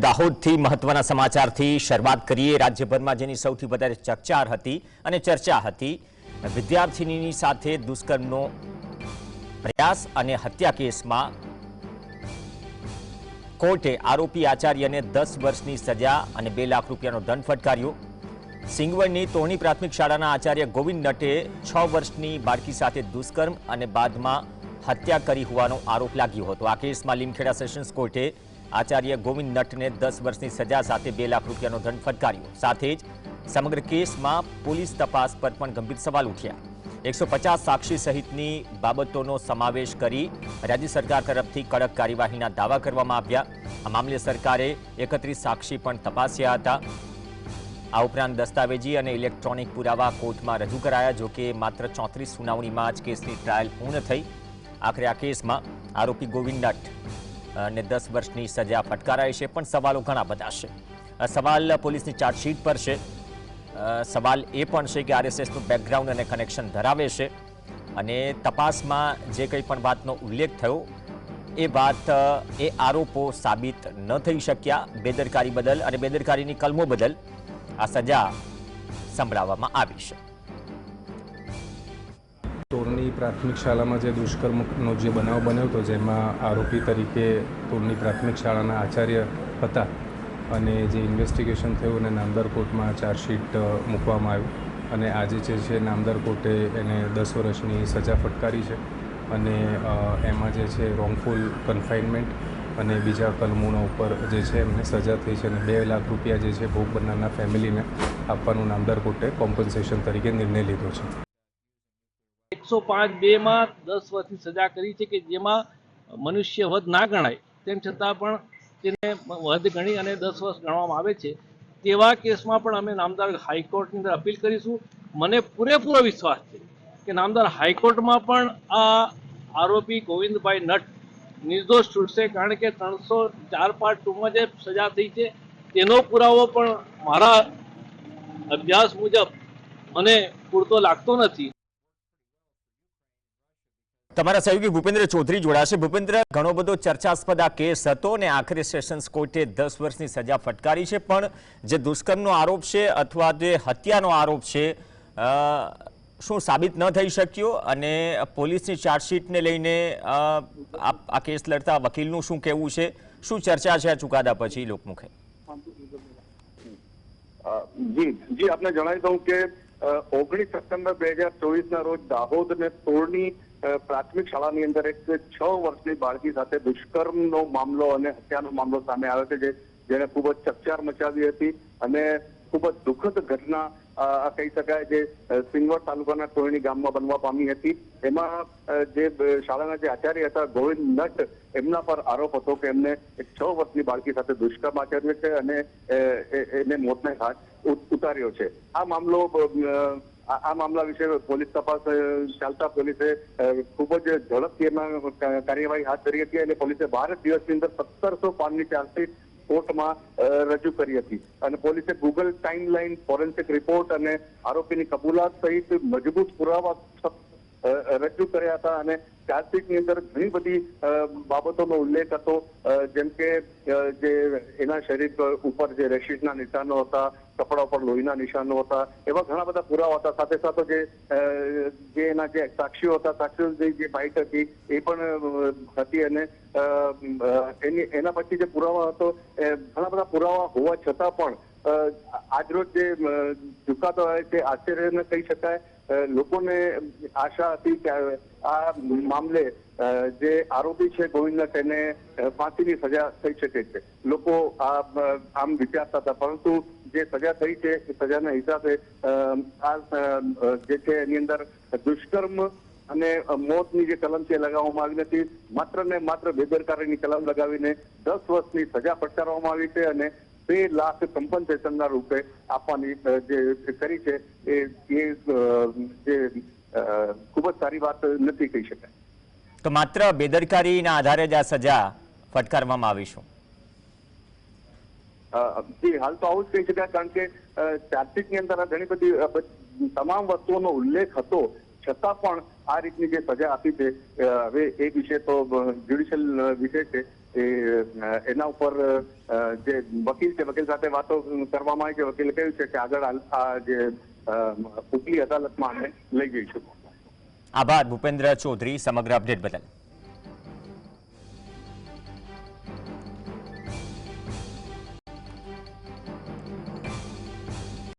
દાહોદથી મહત્વના સમાચારથી શરૂઆત કરીએ. રાજ્યભરમાં જેની સૌથી વધારે ચર્ચા હતી અને ચર્ચા હતી, વિદ્યાર્થિનીની સાથે દુષ્કર્મનો પ્રયાસ અને હત્યા કેસમાં કોર્ટે આરોપી આચાર્યને દસ વર્ષની સજા અને બે લાખ રૂપિયાનો દંડ ફટકાર્યો. સિંગવડની તોરણી પ્રાથમિક શાળાના આચાર્ય ગોવિંદ નટે છ વર્ષની બાળકી સાથે દુષ્કર્મ અને બાદમાં હત્યા કરી હોવાનો આરોપ લાગ્યો હતો. આ કેસમાં લીમખેડા સેશન્સ કોર્ટે આચાર્ય ગોવિંદ નટને દસ વર્ષની સજા સાથે બે લાખ રૂપિયાનો દંડ ફટકાર્યો. સાથે જ સમગ્ર કેસમાં પોલીસ તપાસ પર પણ ગંભીર સવાલ ઉઠ્યા. એકસો પચાસ સાક્ષી સહિતની બાબતોનો સમાવેશ કરી રાજ્ય સરકાર તરફથી કડક કાર્યવાહીના દાવા કરવામાં આવ્યા. આ મામલે સરકારે એકત્રીસ સાક્ષી પણ તપાસ્યા હતા. આ ઉપરાંત દસ્તાવેજી અને ઇલેક્ટ્રોનિક પુરાવા કોર્ટમાં રજૂ કરાયા, જો કે માત્ર ચોત્રીસ સુનાવણીમાં જ કેસની ટ્રાયલ પૂર્ણ થઈ. આખરે આ કેસમાં આરોપી ગોવિંદ નટ ને દસ વર્ષની સજા ફટકારાઈ છે, પણ સવાલો ઘણા બધા છે. સવાલ પોલીસની ચાર્જશીટ પર છે. સવાલ એ પણ છે કે આરએસએસનું બેકગ્રાઉન્ડ અને કનેક્શન ધરાવે છે. અને તપાસમાં જે કંઈ પણ વાતનો ઉલ્લેખ થયો, એ વાત એ આરોપો સાબિત ન થઈ શક્યા. બેદરકારી બદલ અને બેદરકારીની કલમો બદલ આ સજા સંભળાવવામાં આવી છે. તોરની પ્રાથમિક શાળામાં જે દુષ્કર્મનો જે બનાવ બન્યો હતો, જેમાં આરોપી તરીકે તુરની પ્રાથમિક શાળાના આચાર્ય હતા અને જે ઇન્વેસ્ટિગેશન થયું અને નામદાર કોર્ટમાં ચાર્જશીટ મૂકવામાં આવ્યું. અને આજે જે છે નામદાર કોર્ટે એને દસ વર્ષની સજા ફટકારી છે અને એમાં જે છે રોંગફુલ કન્ફાઇનમેન્ટ અને બીજા કલમોના ઉપર જે છે એમને સજા થઈ છે અને બે લાખ રૂપિયા જે છે ભોગ બનનારના ફેમિલીને આપવાનું નામદાર કોર્ટે કોમ્પન્સેશન તરીકે નિર્ણય લીધો છે. એકસો પાંચ બેમાં દસ વર્ષની સજા કરી છે કે જેમાં મનુષ્ય વધ ના ગણાય, તેમ છતાં પણ તેને વધ ગણી અને દસ વર્ષ ગણવામાં આવે છે. તેવા કેસમાં પણ અમે નામદાર હાઈકોર્ટની અંદર અપીલ કરીશું. મને પૂરેપૂરો વિશ્વાસ છે કે નામદાર હાઈકોર્ટમાં પણ આ આરોપી ગોવિંદભાઈ નટ નિર્દોષ છૂટશે કારણ કે ત્રણસો ચાર પાંચ ટુમાં જે સજા થઈ છે, તેનો પુરાવો પણ મારા અભ્યાસ મુજબ મને પૂરતો લાગતો નથી. તમારા સહયોગી ભૂપેન્દ્ર ચૌધરી જોડાશે. ભૂપેન્દ્ર ઘણો બધો ચર્ચાસ્પદ આ કેસ હતો અને આખરે સેશન્સ કોર્ટે દસ વર્ષની સજા ફટકારી છે. પણ જે દુષ્કર્મનો આરોપ છે અથવા જે હત્યાનો આરોપ છે શું સાબિત ન થઈ શક્યો? અને પોલીસની ચાર્જશીટને લઈને આ કેસ લડતા વકીલનું શું કહેવું છે? શું ચર્ચા છે આ ચુકાદા પછી લોકમુખે? જી જી આપને જણાવી દઉં કે ઓગણીસ સપ્ટેમ્બર બે હજાર ચોવીસના રોજ દાહોદ અને અ, પ્રાથમિક શાળાની અંદર એક છ વર્ષની બાળકી સાથે દુષ્કર્મનો મામલો અને હત્યાનો મામલો સામે આવ્યો છે, જે જેને ખૂબ જ ચકચાર મચાવી હતી અને ખૂબ જ દુઃખદ ઘટના કહી શકાય જે સિંગવડ તાલુકાના તોરણી ગામમાં બનવા પામી હતી. એમાં જે શાળાના જે આચાર્ય હતા ગોવિંદ નટ, એમના પર આરોપ હતો કે એમને એક છ વર્ષની બાળકી સાથે દુષ્કર્મ આચર્યો છે અને એને મોતને ઘાટ ઉતાર્યો છે. આ મામલો આ મામલા વિશે પોલીસ તપાસ ચાલતા પોલીસે ખૂબ જ ઝડપથી એમાં કાર્યવાહી હાથ ધરી હતી અને પોલીસે બાર દિવસની અંદર સત્તરસો પાનની ચાર્જશીટ કોર્ટમાં રજૂ કરી હતી. અને પોલીસે ગૂગલ ટાઈમલાઈન ફોરેન્સિક રિપોર્ટ અને આરોપીની કબૂલાત સહિત મજબૂત પુરાવા રજૂ કર્યા હતા અને ચાર્જશીટની અંદર ઘણી બધી બાબતોનો ઉલ્લેખ હતો. જેમ કે જે એના શરીર પર ઉપર જે રેશિસના નિશાનો હતા, કપડા ઉપર લોહીના નિશાનો હતા, એવા ઘણા બધા પુરાવા હતા. સાથે સાથે જે જે એના જે સાક્ષીઓ હતા, સાક્ષીઓની જે બાઇટ હતી, એ પણ હતી અને એની, એના પછી જે પુરાવા હતો ઘણા બધા પુરાવા હોવા છતાં પણ આજરોજ જે ચુકાદો આવે તે આશ્ચર્યને કહી શકાય લોકોને આશા હતી કે આ મામલે જે આરોપી છે ગોવિંદ તેને ફાંસીની સજા થઈ શકે છે. લોકો આમ વિચારતા હતા, પરંતુ જે સજા થઈ છે, એ સજાના હિસાબે આ જે છે એની અંદર દુષ્કર્મ અને મોતની જે કલમ છે લગાવવામાં આવી નથી. માત્ર ને માત્ર બેદરકારીની કલમ લગાવીને દસ વર્ષની સજા ફટકારવામાં આવી છે અને બે લાખ કમ્પન્સેશનના રૂપે આપવાની જે કરી છે એ એ જે ખૂબ જ સારી વાત નથી કહી શકાય. તો માત્ર બેદરકારીના આધારે જ આ સજા ફટકારવામાં આવી શું? જી હાલ તો આવું જ કહી શકાય કારણ કે ચાર્જશીટની અંદર ઘણી બધી તમામ વસ્તુઓનો ઉલ્લેખ હતો. છતાં પણ આ રીતની જે સજા આપી છે હવે એ વિશે તો જ્યુડિશિયલ વિષય છે. એ એના ઉપર જે વકીલ છે, વકીલ સાથે વાતો કરવામાં આવી છે, વકીલે કહ્યું છે કે આગળ આ- જે ઉપલી અદાલતમાં અમે લઈ જઈશું. આભાર, ભૂપેન્દ્ર ચૌધરી, સમગ્ર અપડેટ બદલ.